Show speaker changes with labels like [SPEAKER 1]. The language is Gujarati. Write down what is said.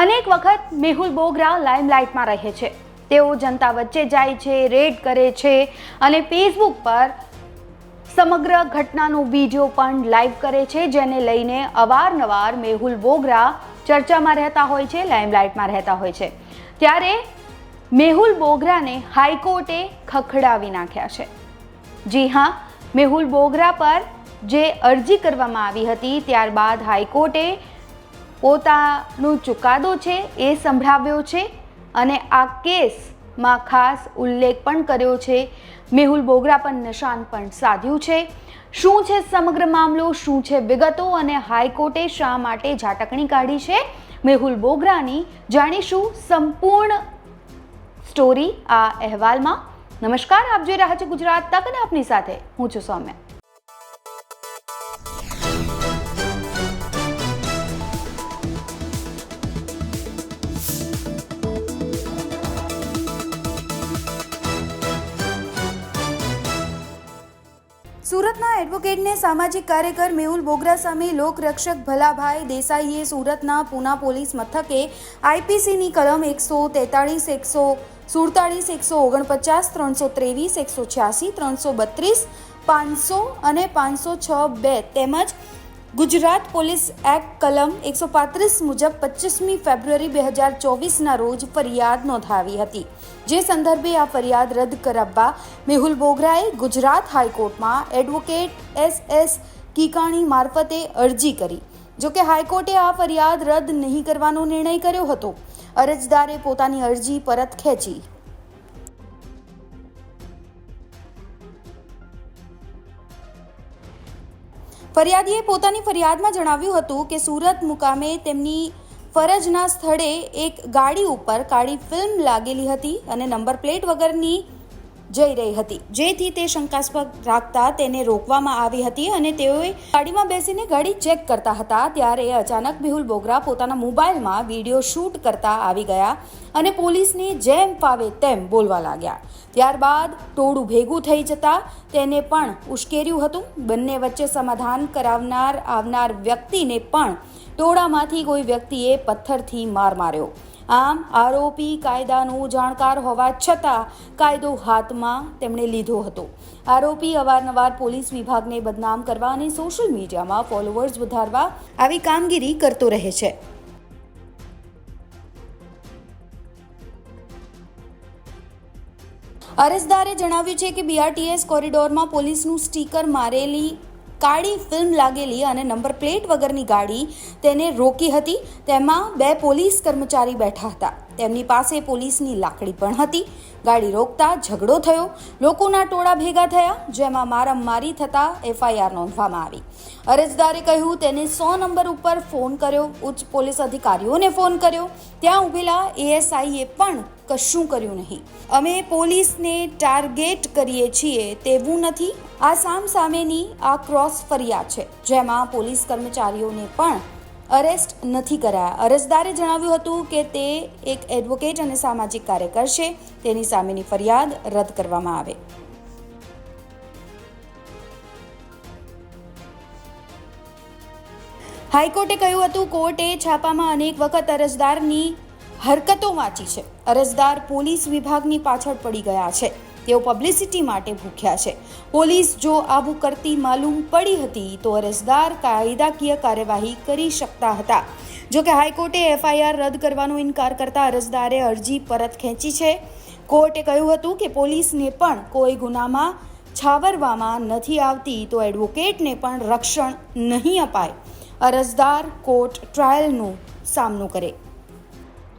[SPEAKER 1] અનેક વખત મેહુલ બોગરા લાઇમલાઇટમાં રહે છે. તેઓ જનતા વચ્ચે જાય છે, રેડ કરે છે અને ફેસબુક પર સમગ્ર ઘટનાનો વીડિયો પણ લાઈવ કરે છે, જેને લઈને અવારનવાર મેહુલ બોગરા ચર્ચામાં રહેતા હોય છે, લાઇમલાઇટમાં રહેતા હોય છે. ત્યારે મેહુલ બોગરાને હાઈકોર્ટે ખખડાવી નાખ્યા છે. જી હા, મેહુલ બોગરા પર જે અરજી કરવામાં આવી હતી, ત્યારબાદ હાઈકોર્ટે પોતાનો ચુકાદો છે એ સંભળાવ્યો છે અને આ કેસમાં ખાસ ઉલ્લેખ પણ કર્યો છે. મેહુલ બોગરા પર નિશાન પણ સાધ્યું છે. શું છે સમગ્ર મામલો? શું છે વિગતો? અને હાઈકોર્ટે શા માટે ઝાટકણી કાઢી છે? મેહુલ બોગરાની જાણીશું સંપૂર્ણ સ્ટોરી આ અહેવાલમાં. નમસ્કાર, આપ જોઈ રહ્યા છો ગુજરાત તક અને આપની સાથે હું છું સૌમ્યા.
[SPEAKER 2] સુરતના એડવોકેટને સામાજિક કાર્યકર મેહુલ બોગરા સામે લોકરક્ષક ભલાભાઈ દેસાઈએ સુરતના પૂના પોલીસ મથકે આઈપીસીની કલમ એકસો તેતાળીસ, એકસો સુડતાળીસ, એકસો ઓગણપચાસ, ત્રણસો ત્રેવીસ, એકસો છ્યાસી, ત્રણસો બત્રીસ, પાંચસો અને પાંચસો છ બે તેમજ ગુજરાત પોલીસ એક્ટ કલમ એકસો પાંત્રીસ મુજબ પચીસમી ફેબ્રુઆરી બે હજાર ચોવીસના રોજ ફરિયાદ નોંધાવી હતી. જે સંદર્ભે આ ફરિયાદ રદ કરાવવા મેહુલ બોગરાએ ગુજરાત હાઈકોર્ટમાં એડવોકેટ એસ એસ કીકાણી મારફતે અરજી કરી. જોકે હાઈકોર્ટે આ ફરિયાદ રદ નહીં કરવાનો નિર્ણય કર્યો હતો. અરજદારે પોતાની અરજી પરત ખેંચી. ફરિયાદીએ પોતાની ફરિયાદમાં જણાવ્યું હતું કે સુરત મુકામે તેમની ફરજના સ્થળે એક ગાડી ઉપર કાળી ફિલ્મ લાગેલી હતી અને નંબર પ્લેટ વગરની જઈ રહી હતી. જેથી તે શંકાસ્પદ રાખતા તેને રોકવામાં આવી હતી અને તેઓએ ગાડીમાં બેસીને ગાડી ચેક કરતા હતા. ત્યારે અચાનક મેહુલ બોગરા પોતાના મોબાઈલમાં વીડિયો શૂટ કરતા આવી ગયા અને પોલીસને જેમ ફાવે તેમ બોલવા લાગ્યા. ત્યારબાદ ટોળું ભેગું થઈ જતા તેને પણ ઉશ્કેર્યું હતું. બંને વચ્ચે સમાધાન કરાવનાર, આવનાર વ્યક્તિને પણ ટોળામાંથી કોઈ વ્યક્તિએ પથ્થરથી માર માર્યો. આમ આરોપી કાયદાનું જાણકાર હોવા છતાં કાયદો હાથમાં તેમણે લીધો હતો. આરોપી અવારનવાર પોલીસ વિભાગને બદનામ કરવા અને સોશિયલ મીડિયામાં ફોલોવર્સ વધારવા આવી કામગીરી કરતો રહે છે. અરજદારે જણાવ્યું છે કે બીઆરટીએસ કોરિડોરમાં પોલીસનું સ્ટીકર મારેલી કાળી ફિલ્મ લાગેલી અને નંબર પ્લેટ વગરની ગાડી તેને રોકી હતી. તેમાં બે પોલીસ કર્મચારી બેઠા હતા. તેમની પાસે પોલીસની લાકડી પણ હતી. ગાડી રોકતા ઝઘડો થયો. લોકોના ટોળા ભેગા થયા, જેમાં મારામારી થતાં એફઆઈઆર નોંધવામાં આવી. અરજદારે કહ્યું, તેને સો નંબર ઉપર ફોન કર્યો. ઉચ્ચ પોલીસ અધિકારીઓને ફોન કર્યો. ત્યાં ઊભેલા એએસઆઈએ પણ કશું કર્યું નહીં. અમે પોલીસને ટાર્ગેટ કરીએ છીએ તેવું નથી. આ સામ સામેની આ ક્રોસ ફરિયાદ છે, જેમાં પોલીસ કર્મચારીઓને પણ અરેસ્ટ નથી કરાયા. અરજદારે જણાવ્યું હતું કે તે એક એડવોકેટ અને સામાજિક કાર્યકર છે. તેની સામેની ફરિયાદ રદ કરવામાં આવે. હાઈકોર્ટે કહ્યું હતું, કોર્ટે છાપામાં અનેક વખત અરજદારની હરકતો વાંચી છે. અરજદાર પોલીસ વિભાગની પાછળ પડી ગયા છે. તેઓ પબ્લિસિટી માટે ભૂખ્યા છે. પોલીસ જો આવું કરતી માલુમ પડી હતી તો અરજદાર કાયદાકીય કાર્યવાહી કરી શકતા હતા. જો કે હાઈકોર્ટે એફઆઈઆર રદ કરવાનો ઇનકાર કરતા અરજદારે અરજી પરત ખેંચી છે. કોર્ટે કહ્યું હતું કે પોલીસને પણ કોઈ ગુનામાં છાવરવામાં નથી આવતી તો એડવોકેટને પણ રક્ષણ નહીં અપાય. અરજદાર કોર્ટ ટ્રાયલનો સામનો કરે.